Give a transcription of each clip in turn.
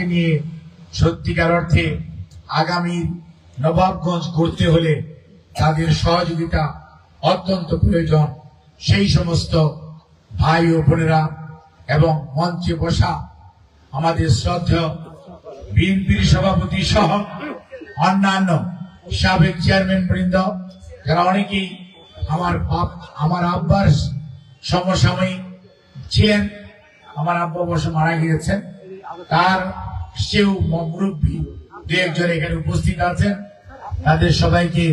সবাইকে নিয়ে সত্যিকার অর্থে আগামী নবাবগঞ্জ করতে হলে তাদের সহযোগিতা অত্যন্ত প্রয়োজন। সেই সমস্ত ভাই ও বোনেরা এবং মঞ্চে বসা আমাদের শ্রদ্ধেয় বিএনপির সভাপতি সহ অন্যান্য সাবেক চেয়ারম্যান বৃন্দ, যারা অনেকেই আমার আমার আব্বার সমসাময়িক ছিলেন আমার আব্বা অবশ্য মারা গিয়েছেন। তার সেও মুরব্বী দু একজন এখানে উপস্থিত আছেন। তাদের সবাইকে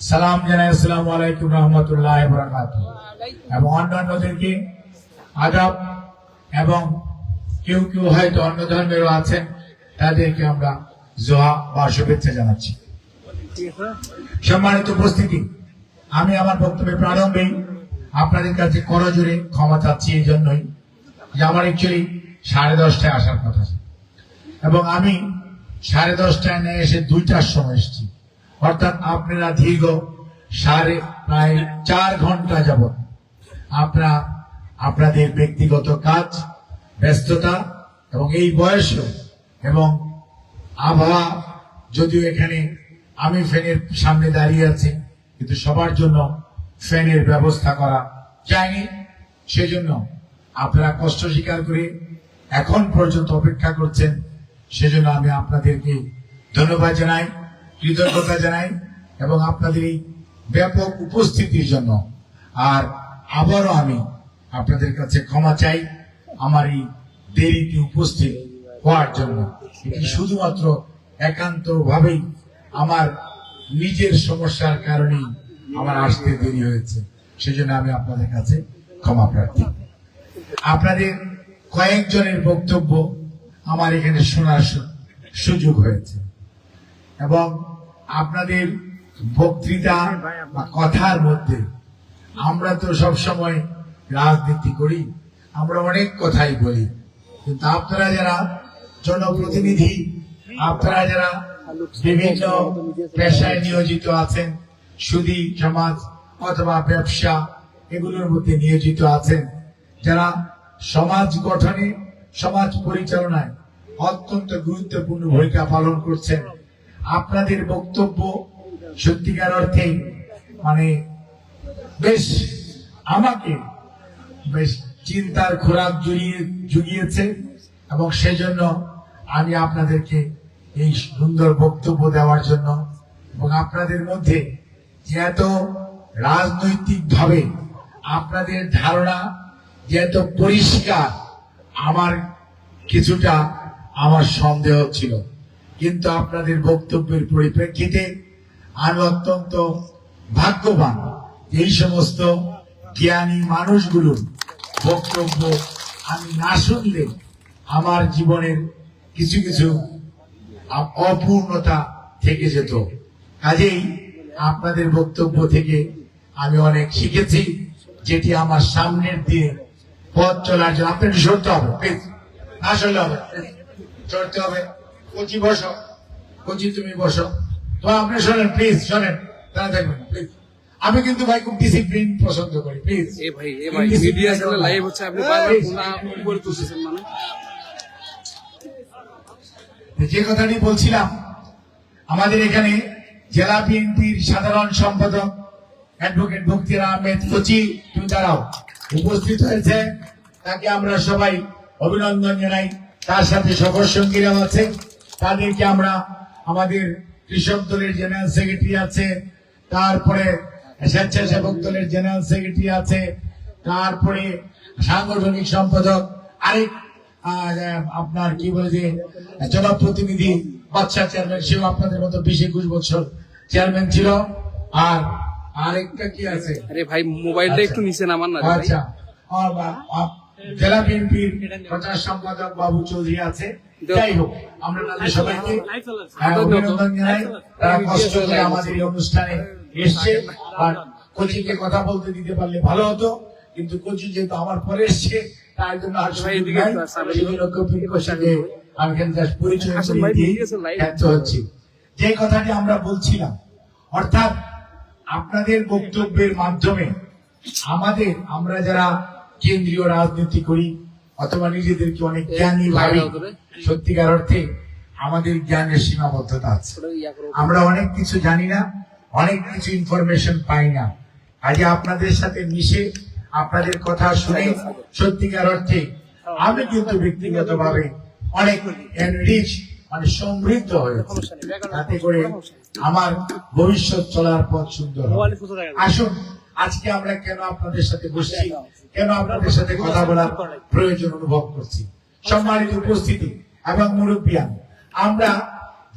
সালাম জানাই, আসসালামু আলাইকুম রহমতুল্লাহ বরাকাত এবং অন্যান্যদেরকে আদাব এবং কেউ কেউ হয়তো অন্য ধর্মেরও আছেন, তাদেরকে আমরা জোহা বা শুভেচ্ছা জানাচ্ছি। সম্মানিত উপস্থিতি, আমি আমার বক্তব্যের প্রারম্ভেই আপনাদের কাছে করজোরে ক্ষমা চাচ্ছি এই জন্যই যে আমার অ্যাকচুয়ালি সাড়ে দশটায় আসার কথা। এবং আমি সাড়ে দশটায় নিয়ে এসে দুইটার সময় এসেছি অর্থাৎ আপনারা দীর্ঘ সাড়ে প্রায় চার ঘণ্টা যাবত আপনারা, আপনাদের ব্যক্তিগত কাজ, ব্যস্ততা এবং এই বয়সেও এবং আবহাওয়া, যদিও এখানে আমি ফ্যানের সামনে দাঁড়িয়ে আছি, কিন্তু সবার জন্য ফ্যানের ব্যবস্থা করা যায়নি সেজন্য আপনারা কষ্ট স্বীকার করে এখন পর্যন্ত অপেক্ষা করছেন, সেজন্য আমি আপনাদেরকে ধন্যবাদ জানাই, কৃতজ্ঞতা জানাই, এবং আপনাদের এই ব্যাপক উপস্থিতির জন্য। আর আবারও আমি আপনাদের কাছে ক্ষমা চাই, আমার এই দেরিতে উপস্থিত হওয়ার জন্য। এটি শুধুমাত্র একান্ত ভাবেই আমার নিজের সমস্যার কারণেই আমার আসতে দেরি হয়েছে, সেজন্য আমি আপনাদের কাছে ক্ষমা প্রার্থী। আপনাদের কয়েকজনের বক্তব্য আমার এখানে শোনার সুযোগ হয়েছে। এবং আপনাদের বক্তৃতা বা কথার মধ্যে আমরা তো সব সময় রাজনীতি করি, আমরা অনেক কথাই বলি। কিন্তু আপনারা যারা জনপ্রতিনিধি, আপনারা যারা বিভিন্ন পেশায় নিয়োজিত আছেন, সুদী সমাজ অথবা ব্যবসা, এগুলোর মধ্যে নিয়োজিত আছেন, যারা সমাজ গঠনে, সমাজ পরিচালনায় অত্যন্ত গুরুত্বপূর্ণ ভূমিকা পালন করছেন। আপনাদের বক্তব্য সত্যিকার অর্থে মানে বেশ আমাকে বেশ চিন্তার খোরাক জুড়িয়ে, জুগিয়েছে এবং সেজন্য আমি আপনাদেরকে এই সুন্দর বক্তব্য দেওয়ার জন্য এবং আপনাদের মধ্যে যে এত রাজনৈতিকভাবে আপনাদের ধারণা যে এত পরিষ্কার, আমার কিছুটা আমার সন্দেহ ছিল। কিন্তু আপনাদের বক্তব্যের পরিপ্রেক্ষিতে আমি অত্যন্ত ভাগ্যবান। এই সমস্ত জ্ঞানী মানুষগুলোর বক্তব্য আমি না শুনলে আমার জীবনের কিছু কিছু অপূর্ণতা থেকে যেত। কাজেই আপনাদের বক্তব্য থেকে আমি অনেক শিখেছি, যেটি আমার সামনের দিয়ে পথ চলার জন্য আপনাকে সরতে হবে প্লিজ না সরলে হবে চড়তে হবে। কচি বসো কচি তুমি বসো। তো আপনি শোনেন প্লিজ শোনেন। তারা দেখবেন প্লিজ আমি কিন্তু ভাই খুব ডিসিপ্লিন পছন্দ করি প্লিজ এ ভাই এ ভাই মিডিয়া চ্যানেল লাইভ হচ্ছে আপনি বারবার উপরে তুলতেছেন মানে। যে কথাটি বলছিলাম আমাদের এখানে জেলা বিএনপির সাধারণ সম্পাদক অ্যাডভোকেট বক্তির আহমেদ কচি তুমি দাঁড়াও। উপস্থিত হয়েছে, তাকে আমরা সবাই অভিনন্দন জানাই। তার সাথে সকল সঙ্গীরাও আছে। তাদেরকে আমরা আমাদের কৃষক দলের জেনারেল সেক্রেটারি আছে। তারপরে স্বেচ্ছাসেবক দলের জেনারেল সেক্রেটারি আছে। তারপরে সাংগঠনিক সম্পাদক, আরেক আর আপনার কি বলে যে, জনপ্রতিনিধি বাচ্চা চেয়ারম্যান সেও আপনাদের মতো বিশ একুশ বছর চেয়ারম্যান ছিল। আর আরেকটা কি আছে? আরে ভাই মোবাইলটা একটু নিচে নামান না আচ্ছা। আর বা- আপ- জেলা বিএনপির প্রচার সম্পাদক বাবু চৌধুরী আছে। যাই হোক আমরা তাদের সবাইকে হ্যাঁ, অভিনন্দন জানাই। তারা কষ্ট করে আমাদের এই অনুষ্ঠানে এসছে। আর কোচিকে কথা বলতে দিতে পারলে ভালো হতো। কিন্তু কোচি যেহেতু আমার পরে এসছে তার জন্য আর সুযোগ এদিকে সাথে আমি পরিচয় দিয়ে দিয়েছে ব্যর্থ হচ্ছি। যে কথাটি আমরা বলছিলাম অর্থাৎ আপনাদের বক্তব্যের মাধ্যমে আমাদের আমরা যারা কেন্দ্রীয় রাজনীতি করি অথবা নিজেদেরকে অনেক জ্ঞানী ভাবি সত্যিকার অর্থে আমাদের জ্ঞানের সীমাবদ্ধতা আছে। আমরা অনেক কিছু জানি না অনেক কিছু ইনফরমেশন পাই না। আজ আপনাদের সাথে মিশে আপনাদের কথা শুনে সত্যিকার অর্থে আমি কিন্তু ব্যক্তিগতভাবে অনেক এনরিচ মানে সমৃদ্ধ হয়েছে। তাতে করে আমার ভবিষ্যৎ চলার পথ সুন্দর। আসুন, আজকে আমরা কেন আপনাদের সাথে বসছি? কেন আপনাদের সাথে কথা বলার প্রয়োজন অনুভব করছি? সম্মানিত উপস্থিতি এবং মুরব্বিয়ান আমরা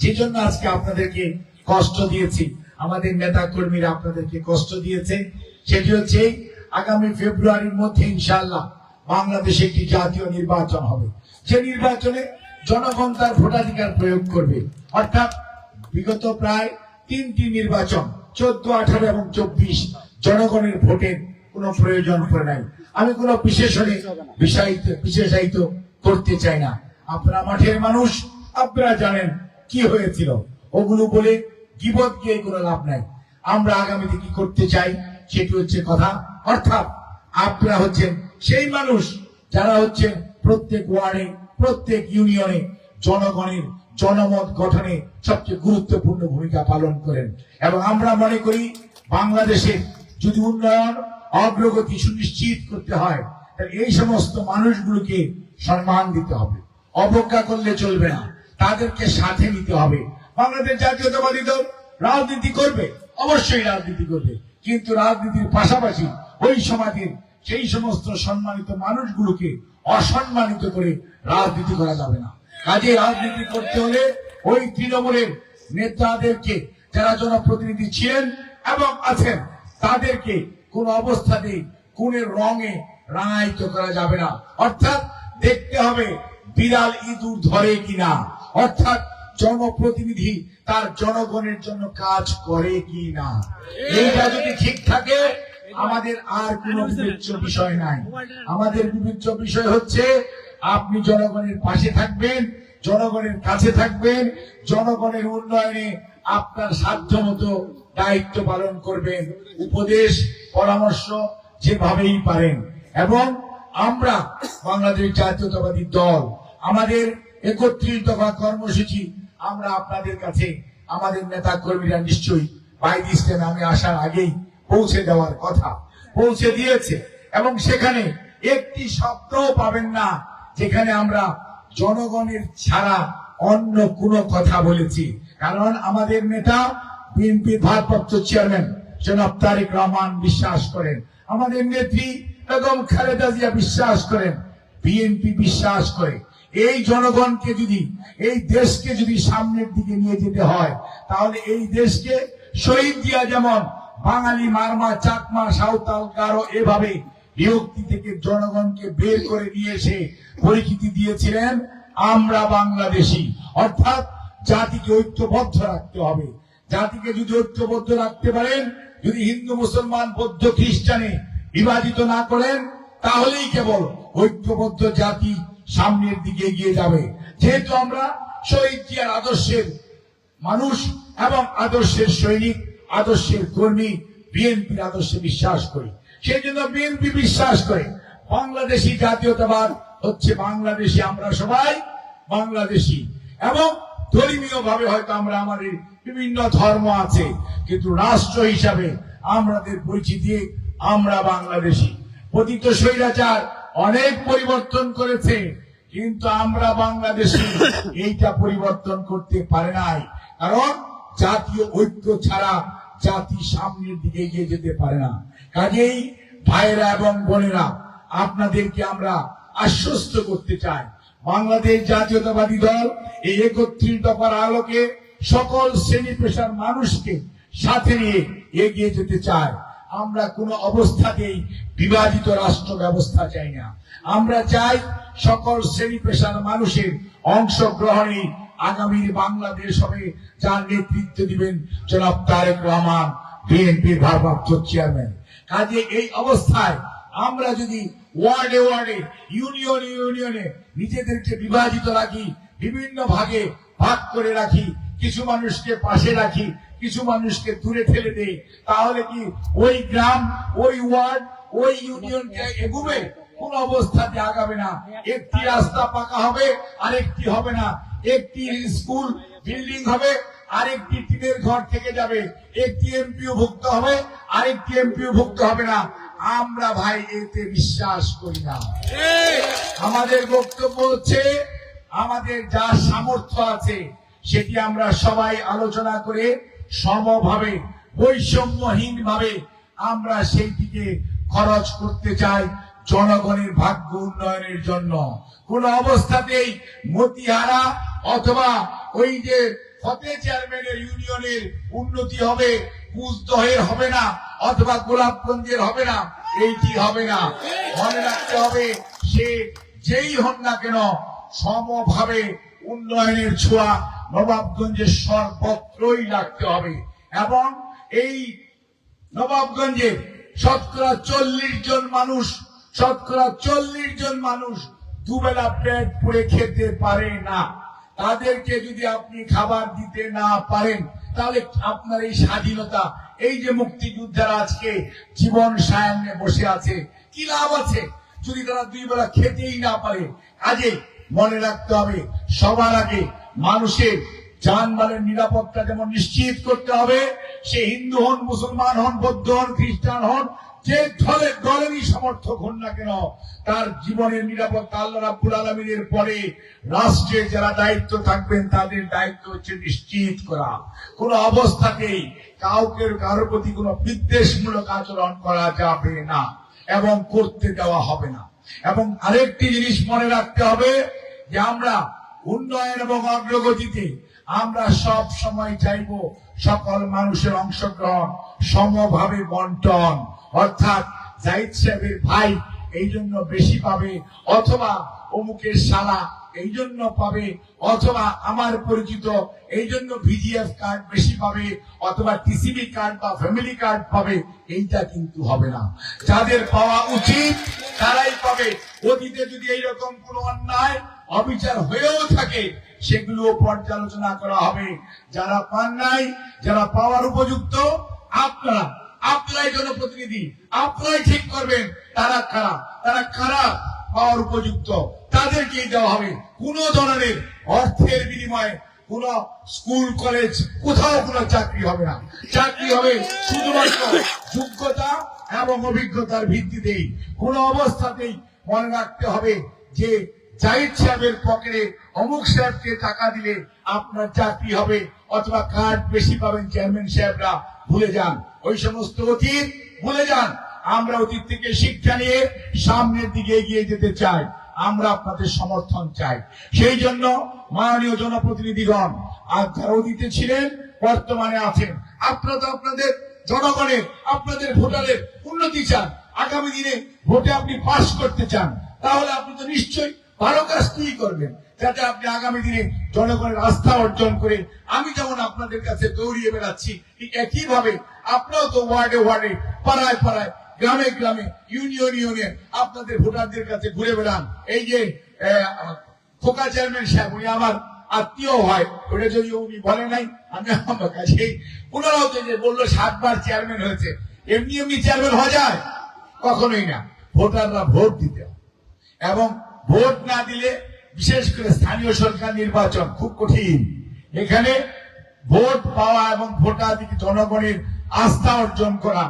যে জন্য আজকে আপনাদেরকে কষ্ট দিয়েছি, আমাদের নেতা কর্মীরা আপনাদেরকে কষ্ট দিয়েছে, সেটি হচ্ছে আগামী ফেব্রুয়ারির মধ্যে ইনশাল্লাহ বাংলাদেশে একটি জাতীয় নির্বাচন হবে। যে নির্বাচনে জনগণ তার ভোটাধিকার প্রয়োগ করবে। অর্থাৎ বিগত প্রায় তিনটি নির্বাচন, চোদ্দ, আঠারো এবং চব্বিশ জনগণের ভোটের কোনো প্রয়োজন পড়ে নাই। আমি কোনো বিশেষণে বিষায়িত, বিশেষায়িত করতে চাই না। আপনারা মাঠের মানুষ, আপনারা জানেন কি হয়েছিল। ওগুলো বলে গিবত গিয়ে কোনো লাভ নাই। আমরা আগামীতে কি করতে চাই সেটি হচ্ছে কথা। অর্থাৎ আপনারা হচ্ছেন সেই মানুষ, যারা হচ্ছেন প্রত্যেক ওয়ার্ডে প্রত্যেক ইউনিয়নে জনগণের জনমত গঠনে সবচেয়ে গুরুত্বপূর্ণ ভূমিকা পালন করেন। এবং আমরা মনে করি, বাংলাদেশে যদি উন্নয়ন, অগ্রগতি সুনিশ্চিত করতে হয়, তাহলে এই সমস্ত মানুষগুলোকে সম্মান দিতে হবে। অবজ্ঞা করলে চলবে না। তাদেরকে সাথে নিতে হবে। বাংলাদেশ জাতীয়তাবাদী দল রাজনীতি করবে, অবশ্যই রাজনীতি করবে। কিন্তু রাজনীতির পাশাপাশি ওই সমাজের সেই সমস্ত সম্মানিত মানুষগুলোকে অসম্মানিত করে রাজনীতি করা যাবে না। কাজে রাজনীতি করতে হলে ওই তৃণমূলের নেতাদেরকে যারা জনপ্রতিনিধি ছিলেন এবং আছেন, তাদেরকে কোন অবস্থাতেই কোনের রঙে রাঙায়িত করা যাবে না। অর্থাৎ দেখতে হবে বিড়াল ইঁদুর ধরে কিনা। অর্থাৎ জনপ্রতিনিধি তার জনগণের জন্য কাজ করে কি না এইটা যদি ঠিক থাকে আমাদের আর কোনো বিবেচ্য বিষয় নাই। আমাদের বিবেচ্য বিষয় হচ্ছে আপনি জনগণের পাশে থাকবেন জনগণের কাছে থাকবেন জনগণের উন্নয়নে আপনার সাধ্য মতো দায়িত্ব পালন করবেন। উপদেশ পরামর্শ যেভাবেই পারেন। এবং আমরা বাংলাদেশ জাতীয়তাবাদী দল আমাদের একত্রিশ দফা কর্মসূচি আমরা আপনাদের কাছে আমাদের নেতা কর্মীরা নিশ্চয়ই বাইদ ইসলামে আমি আসার আগেই পৌঁছে দেওয়ার কথা, পৌঁছে দিয়েছে। এবং সেখানে একটি শব্দও পাবেন না, যেখানে আমরা জনগণের ছাড়া অন্য কোনো কথা বলেছি। কারণ আমাদের নেতা বিএনপি ভারপ্রাপ্ত চেয়ারম্যান, জনাব তারেক রহমান বিশ্বাস করেন। আমাদের নেত্রী বেগম খালেদা জিয়া বিশ্বাস করেন। বিএনপি বিশ্বাস করে। এই জনগণকে যদি, এই দেশকে যদি সামনের দিকে নিয়ে যেতে হয়, তাহলে এই দেশকে শহীদ দিয়া যেমন বাঙালি মারমা, চাকমা, সাঁওতাল কারও এভাবে বিভক্তি থেকে জনগণকে বের করে নিয়ে এসে পরিচিতি দিয়েছিলেন, আমরা বাংলাদেশি। অর্থাৎ জাতিকে ঐক্যবদ্ধ রাখতে হবে। জাতিকে যদি ঐক্যবদ্ধ রাখতে পারেন, যদি হিন্দু, মুসলমান, বৌদ্ধ, খ্রিস্টানে বিভাজিত না করেন, তাহলেই কেবল ঐক্যবদ্ধ জাতি সামনের দিকে এগিয়ে যাবে। যেহেতু আমরা শহীদ জিয়ার আদর্শের মানুষ এবং আদর্শের সৈনিক আদর্শের কর্মী বিএনপির আদর্শে বিশ্বাস করি। সেই জন্য বিএনপি বিশ্বাস করে। বাংলাদেশি জাতীয়তাবাদ হচ্ছে বাংলাদেশি আমরা সবাই বাংলাদেশি। এবং ধর্মীয় ভাবে হয়তো আমরা আমাদের বিভিন্ন ধর্ম আছে, কিন্তু রাষ্ট্র হিসাবে আমাদের পরিচিতি আমরা বাংলাদেশি। পতিত স্বৈরাচার অনেক পরিবর্তন করেছে, কিন্তু আমরা বাংলাদেশি এইটা পরিবর্তন করতে পারে নাই। কারণ জাতীয় ঐক্য ছাড়া জাতি সামনের দিকে এগিয়ে যেতে পারে না। কাজেই ভাইয়েরা এবং বোনেরা, আপনাদেরকে আমরা আশ্বস্ত করতে চাই। বাংলাদেশ জাতীয়তাবাদী দল এই একত্রিশ দফার আলোকে সকল শ্রেণি পেশার মানুষকে সাথে নিয়ে এগিয়ে যেতে চায়। আমরা কোনো অবস্থাতেই বিভাজিত রাষ্ট্র ব্যবস্থা চাই না। আমরা চাই সকল শ্রেণি পেশার মানুষের অংশগ্রহণে আগামীর বাংলাদেশ হবে যার নেতৃত্ব দিবেন জনাব তারেক রহমান, বিএনপির ভারপ্রাপ্ত চেয়ারম্যান। কাজে এই অবস্থায় আমরা যদি ওয়ার্ডে ওয়ার্ডে, ইউনিয়নে ইউনিয়নে নিজেদেরকে বিভাজিত রাখি, বিভিন্ন ভাগে ভাগ করে রাখি, কিছু মানুষকে পাশে রাখি, কিছু মানুষকে দূরে ঠেলে দেই, তাহলে কি ওই গ্রাম, ওই ওয়ার্ড, ওই ইউনিয়নকে এগুবে কোন অবস্থাতে আগাবে না। একটি রাস্তা পাকা হবে, আরেকটি হবে না। একটি স্কুল বিল্ডিং হবে, আরেকটি টিনের ঘর থেকে যাবে। একটি এমপিও ভুক্ত হবে, আরেকটি এমপিও ভুক্ত হবে না। আমরা ভাই, এতে বিশ্বাস করি না। আমাদের বক্তব্য হচ্ছে, আমাদের যা সামর্থ্য আছে, সেটি আমরা সবাই আলোচনা করে সমভাবে বৈষম্যহীন ভাবে আমরা সেই দিকে খরচ করতে চাই। জনগণের ভাগ্য উন্নয়নের জন্য। কোন অবস্থাতেই মতিহারা অথবা ওই যে ফতে চেয়ারম্যানের ইউনিয়নের উন্নতি হবে, কুচদহের হবে না, অথবা গোলাপগঞ্জের হবে না, এইটি হবে না। মনে রাখতে হবে, সে যেই হন না কেন সমভাবে উন্নয়নের ছোঁয়া নবাবগঞ্জের সর্বত্রই রাখতে হবে। এবং এই নবাবগঞ্জে শতকরা চল্লিশ জন মানুষ শতকরা চল্লিশ জন মানুষ দুবেলা পেট পুড়ে খেতে পারে না। তাদেরকে যদি আপনি খাবার দিতে না পারেন, তাহলে আপনার এই স্বাধীনতা, এই যে মুক্তিযোদ্ধারা আজকে জীবন সায়ান্নে বসে আছে, কি লাভ আছে? যদি তারা দুই বেলা খেতেই না পারে, কাজে মনে রাখতে হবে, সবার আগে মানুষের যানবাহনের নিরাপত্তা যেমন নিশ্চিত করতে হবে, সে হিন্দু হন, মুসলমান হন, বৌদ্ধ হন, খ্রিস্টান হন যে দলের দলেরই সমর্থক হন না কেন, তার জীবনের নিরাপত্তা আল্লাহ রাব্বুল আলমিনের পরে রাষ্ট্রের যারা দায়িত্ব থাকবেন, তাদের দায়িত্ব হচ্ছে নিশ্চিত করা। কোন অবস্থাতেই কাউকে কারোর প্রতি কোনো বিদ্বেষমূলক আচরণ করা যাবে না এবং করতে দেওয়া হবে না। এবং আরেকটি জিনিস মনে রাখতে হবে যে আমরা উন্নয়ন এবং অগ্রগতিতে আমরা সব সময় চাইব সকল মানুষের অংশগ্রহণ সমভাবে বন্টন। অর্থাৎ জাহিদ সাহেবের ভাই এই জন্য বেশি পাবে, অথবা অমুকের শালা এই জন্য পাবে, অথবা আমার পরিচিত এই জন্য ভিজিএফ কার্ড বেশি পাবে, অথবা টিসিবি কার্ড বা ফ্যামিলি কার্ড পাবে, এইটা কিন্তু হবে না। যাদের পাওয়া উচিত, তারাই পাবে। অতীতে যদি এইরকম কোনো অন্যায় অবিচার হয়েও থাকে সেগুলো পর্যালোচনা করা হবে। যারা পান নাই, যারা পাওয়ার উপযুক্ত, আপনারা, আপনারাই জনপ্রতিনিধি, আপনারাই ঠিক করবেন, তারা কারা? তারা কারা পাওয়ার উপযুক্ত? তাদেরকেই দেওয়া হবে। কোন ধরনের অর্থের বিনিময়ে কোন স্কুল, কলেজ, কোথাও কোনো চাকরি হবে না। চাকরি হবে শুধুমাত্র যোগ্যতা এবং অভিজ্ঞতার ভিত্তিতেই। কোন অবস্থাতেই মনে রাখতে হবে যে জাহিদ সাহেবের পকেটে অমুক সাহেবকে টাকা দিলে আপনার চাকরি হবে, অথবা কার্ড বেশি পাবেন চেয়ারম্যান সাহেবরা, ভুলে যান। ওই সমস্ত অতীত ভুলে যান। আমরা অতীত থেকে শিক্ষা নিয়ে সামনের দিকে এগিয়ে যেতে চাই। আমরা আপনাদের সমর্থন চাই। সেই জন্য মাননীয় জনপ্রতিনিধিগণ আর যারা অতীতে ছিলেন, বর্তমানে আছেন। আপনারা তো আপনাদের জনগণের, আপনাদের ভোটারের উন্নতি চান। আগামী দিনে ভোটে আপনি পাশ করতে চান। তাহলে আপনি তো নিশ্চয়ই ভালো কাজ কাজটি করবেন? যাতে আপনি আগামী দিনে জনগণের আস্থা অর্জন করে আমি যেমন আপনাদের কাছে দৌড়িয়ে বেড়াচ্ছি একইভাবে আপনারাও তো ওয়ার্ডে ওয়ার্ডে, পাড়ায় পাড়ায়, গ্রামে গ্রামে, ইউনিয়ন ইউনিয়নে আপনাদের ভোটারদের কাছে ঘুরে বেড়ান। এই যে খোকা চেয়ারম্যান সাহেব, উনি আমার আত্মীয় হয়, ওটা যদি উনি বলে নাই, আমি আমার কাছে ওনারাও তো যে বলল, সাতবার চেয়ারম্যান হয়েছে। এমনি এমনি চেয়ারম্যান হওয়া যায়? কখনোই না। ভোটাররা ভোট দিতে এবং ভোট না দিলে বিশেষ করে স্থানীয় সরকার নির্বাচন খুব কঠিন। এখানে ভোট পাওয়া এবং ভোটাধিক জনগণের আস্থা অর্জন করা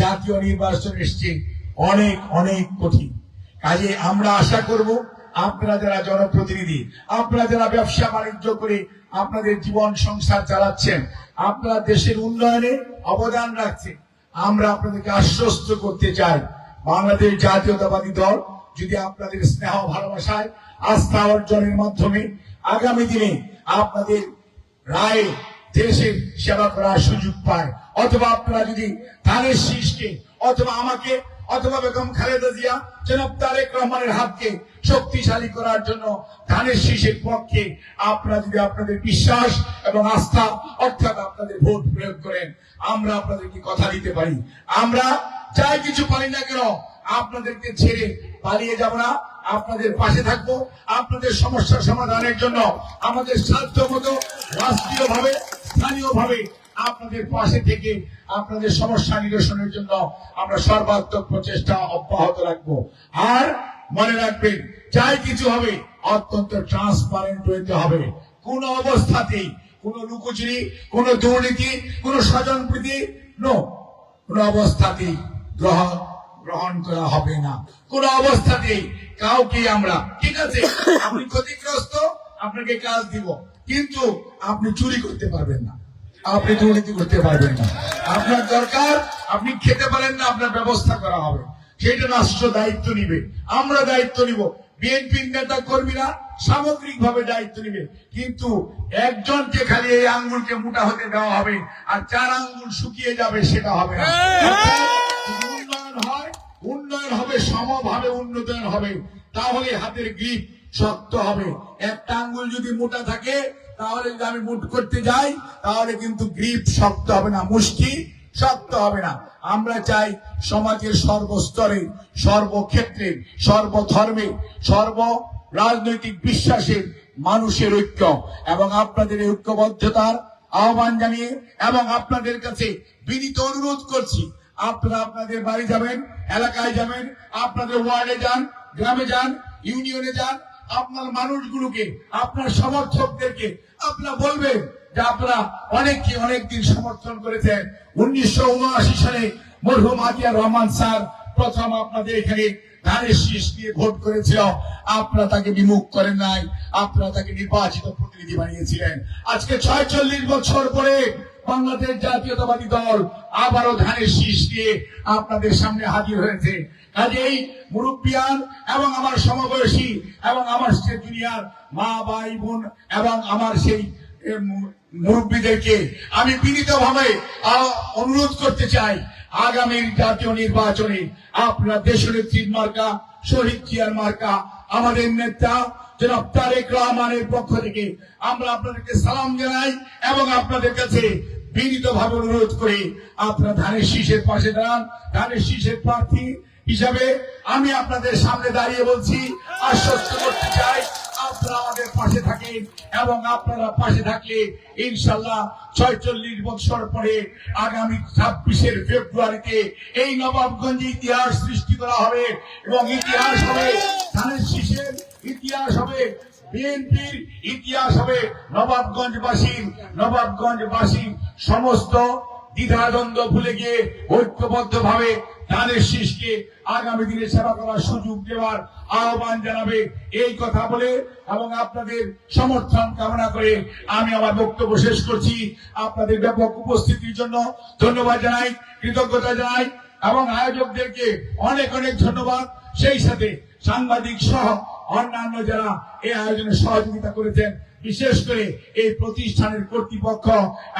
জাতীয় নির্বাচন এসছে অনেক অনেক কঠিন। কাজে আমরা আশা করব আপনারা যারা জনপ্রতিনিধি, আপনারা যারা ব্যবসা বাণিজ্য করে আপনাদের জীবন সংসার চালাচ্ছেন, আপনারা দেশের উন্নয়নে অবদান রাখছেন আমরা আপনাদেরকে আশ্বস্ত করতে চাই। বাংলাদেশ জাতীয়তাবাদী দল যদি আপনাদের স্নেহ ভালোবাসায় আস্থা অর্জনের মাধ্যমে আগামী দিনে আপনাদের রায়ে দেশের সেবা করার সুযোগ পায়, অথবা আপনারা যদি ধানের শীষকে, অথবা আমাকে, অথবা বেগম খালেদা জিয়া, জনাব তারেক রহমানের হাতকে শক্তিশালী করার জন্য ধানের শীষের পক্ষে আপনারা যদি আপনাদের বিশ্বাস এবং আস্থা, অর্থাৎ আপনাদের ভোট প্রয়োগ করেন, আমরা আপনাদেরকে কথা দিতে পারি। আমরা যাই কিছু পারি না কেন আপনাদেরকে ছেড়ে পালিয়ে যাব না। আপনাদের পাশে থাকব। আপনাদের সমস্যা সমাধানের জন্য আমাদের সাধ্য মতো রাষ্ট্রীয় ভাবে স্থানীয় ভাবে আপনাদের পাশে থেকে আপনাদের সমস্যা নিরসনের জন্য আমরা সর্বাত্মক প্রচেষ্টা অব্যাহত রাখব। আর মনে রাখবেন, যাই কিছু হবে, অত্যন্ত ট্রান্সপারেন্ট হইতে হবে। কোন অবস্থাতেই কোন লুকোচুরি, কোন দুর্নীতি, কোন স্বজনপ্রীতি নো কোন অবস্থাতেই গ্রহণ গ্রহণ করা হবে না। কোন অবস্থাতেই কাউকে আমরা, ঠিক আছে? আপনি ক্ষতিগ্রস্ত, আপনাকে কাজ দিব। কিন্তু আপনি চুরি করতে পারবেন না। আপনি দুর্নীতি করতে পারবেন না। আপনার দরকার, আপনি খেতে পারেন না, আপনার ব্যবস্থা করা হবে। সেটা রাষ্ট্র দায়িত্ব নিবে। আমরা দায়িত্ব নিব। বিএনপির নেতা কর্মীরা সামগ্রিক ভাবে দায়িত্ব নিবে। কিন্তু একজনকে খালি এই আঙ্গুলকে মোটা হতে দেওয়া হবে আর চার আঙ্গুল শুকিয়ে যাবে, সেটা হবে না। হবে সমভাবে উন্নয়ন হবে, তাহলে হাতের গ্রিপ শক্ত হবে। একটা আঙ্গুল যদি মোটা থাকে, তাহলে যদি আমি মুট করতে যাই, তাহলে কিন্তু গ্রিপ শক্ত হবে না, মুষ্টি শক্ত হবে না। আমরা চাই সমাজের সর্বস্তরে, সর্বক্ষেত্রে, সর্বধর্মে, সর্ব রাজনৈতিক বিশ্বাসের মানুষের ঐক্য এবং আপনাদের ঐক্যবদ্ধতার আহ্বান জানিয়ে এবং আপনাদের কাছে বিনীত অনুরোধ করছি আপনারা আপনাদের বাড়ি যাবেন, এলাকায় যাবেন, আপনাদের ওয়ার্ডে যান, গ্রামে যান, ইউনিয়নে যান, আপনার মানুষগুলোকে, আপনার সমর্থকদেরকে আপনারা বলবেন যে আপনারা অনেককে অনেকদিন সমর্থন করেছেন। উনিশশো উনআশি সালে মরহুম আতিয়ার রহমান স্যার প্রথম আপনাদের এখানে ধানের শীষ দিয়ে ভোট করেছিল। আপনারা তাকে বিমুখ করেন নাই, আপনারা তাকে নির্বাচিত প্রতিনিধি বানিয়েছিলেন। আজকে ছয়চল্লিশ বছর পরে বাংলাদেশ জাতীয়তাবাদী দল আবারও ধানের শীষ দিয়ে আপনাদের সামনে হাজির হয়েছে। কাজেই মুরব্বিয়ান এবং আমার সমবয়সী এবং আমার সে দুনিয়ার মা, ভাই, বোন এবং আমার সেই মুরব্বীদেরকে আমি বিনীত ভাবে অনুরোধ করতে চাই আগামীর জাতীয় নির্বাচনে আপনারা দেশনেত্রীর মার্কা, শহীদ জিয়ার মার্কা, আমাদের নেতা জনাব তারেক রহমানের পক্ষ থেকে আমরা আপনাদেরকে সালাম জানাই এবং আপনাদের কাছে বিনীত ভাবে অনুরোধ করি, আপনারা ধানের শীষের পাশে দাঁড়ান। ধানের শীষের প্রার্থী হিসাবে আমি আপনাদের সামনে দাঁড়িয়ে বলছি, আশ্বস্ত করতে চাই, আপনারা আমাদের পাশে থাকেন এবং আপনারা পাশে থাকলে ইনশাল্লাহ ছয়চল্লিশ বছর পরে আগামী ছাব্বিশের ফেব্রুয়ারিতে এই নবাবগঞ্জে ইতিহাস সৃষ্টি করা হবে এবং ইতিহাস হবে ধানের শীষের ইতিহাস হবে, বিএনপির ইতিহাস হবে নবাবগঞ্জবাসীর নবাবগঞ্জবাসীর সমস্ত দ্বিধাদ্বন্দ্ব ভুলে গিয়ে ঐক্যবদ্ধ ভাবে ধানের শীষকে আগামী দিনে সেবা করার সুযোগ দেওয়ার আহ্বান জানাবে। এই কথা বলে এবং আপনাদের সমর্থন কামনা করে আমি আমার বক্তব্য শেষ করছি। আপনাদের ব্যাপক উপস্থিতির জন্য ধন্যবাদ জানাই, কৃতজ্ঞতা জানাই এবং আয়োজকদেরকে অনেক অনেক ধন্যবাদ। সেই সাথে সাংবাদিক সহ অন্যান্য যারা এই আয়োজনে সহযোগিতা করেছেন বিশেষ করে এই প্রতিষ্ঠানের কর্তৃপক্ষ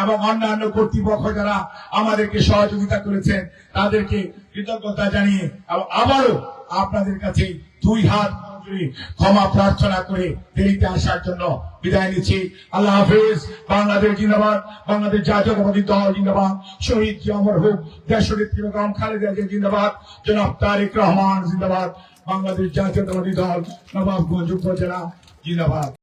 এবং অন্যান্য কর্তৃপক্ষ যারা আমাদেরকে সহযোগিতা করেছেন, তাদেরকে কৃতজ্ঞতা জানিয়ে এবং আবারও আপনাদের কাছে দুই হাত ক্ষমা প্রার্থনা করে দেরিতে আসার জন্য বিদায় নিচ্ছি। আল্লাহ হাফিজ, বাংলাদেশ জিন্দাবাদ, বাংলাদেশ জাতীয়তাবাদী দল জিন্দাবাদ, শহীদ অমর হোক দেশনেত্রী বেগম খালেদা জিন্দাবাদ, জনাব তারেক রহমান জিন্দাবাদ, বাংলাদেশ জাতীয়তাবাদী দল নবাবগঞ্জ উপজেলা জিন্দাবাদ।